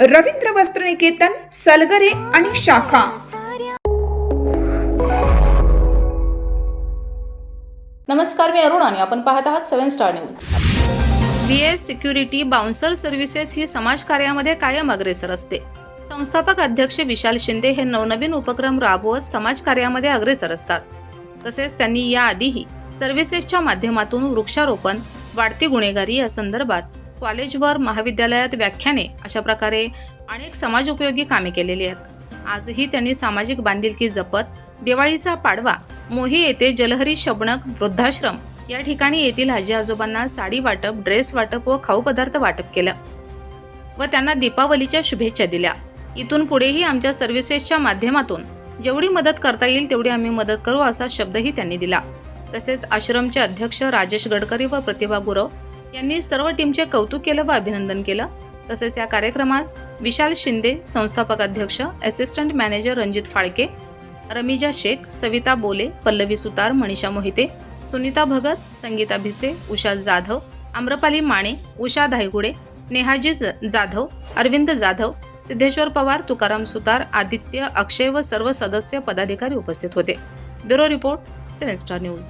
रवींद्र वस्त्रनिकेतन सलगरे आणि शाखा. नमस्कार मी अरुण आणि आपण पाहत आहात seven star news. V S security bouncer services ही समाजकार्यामध्ये कायम अग्रेसर असते. संस्थापक अध्यक्ष विशाल शिंदे हे नवनवीन उपक्रम राबवत समाजकार्यामध्ये अग्रेसर असतात. तसेच त्यांनी याआधीही सर्व्हिसेसच्या माध्यमातून वृक्षारोपण वाढती गुन्हेगारी या संदर्भात कॉलेजवर महाविद्यालयात व्याख्याने अशा प्रकारे अनेक समाजोपयोगी कामे केलेली आहेत. आजही त्यांनी सामाजिक बांधिलकी जपत दिवाळीचा पाडवा मोही येथे जलहरी शबणक वृद्धाश्रम या ठिकाणी येथील आजी आजोबांना साडी वाटप ड्रेस वाटप व खाऊ पदार्थ वाटप केलं व त्यांना दीपावलीच्या शुभेच्छा दिल्या. इथून पुढेही आमच्या सर्व्हिसेसच्या माध्यमातून जेवढी मदत करता येईल तेवढी आम्ही मदत करू असा शब्दही त्यांनी दिला. तसेच आश्रमचे अध्यक्ष राजेश गडकरी व प्रतिभा गुरव यांनी सर्व टीमचे कौतुक केलं व अभिनंदन केलं. तसेच या कार्यक्रमास विशाल शिंदे संस्थापक अध्यक्ष असिस्टंट मॅनेजर रणजित फाळके रमिजा शेख सविता बोले पल्लवी सुतार मनीषा मोहिते सुनीता भगत संगीता भिसे उषा जाधव आम्रपाली माणे उषा धायगुडे नेहाजी ज- जाधव अरविंद जाधव सिद्धेश्वर पवार तुकाराम सुतार आदित्य अक्षय व सर्व सदस्य पदाधिकारी उपस्थित होते. Bureau report seven star news.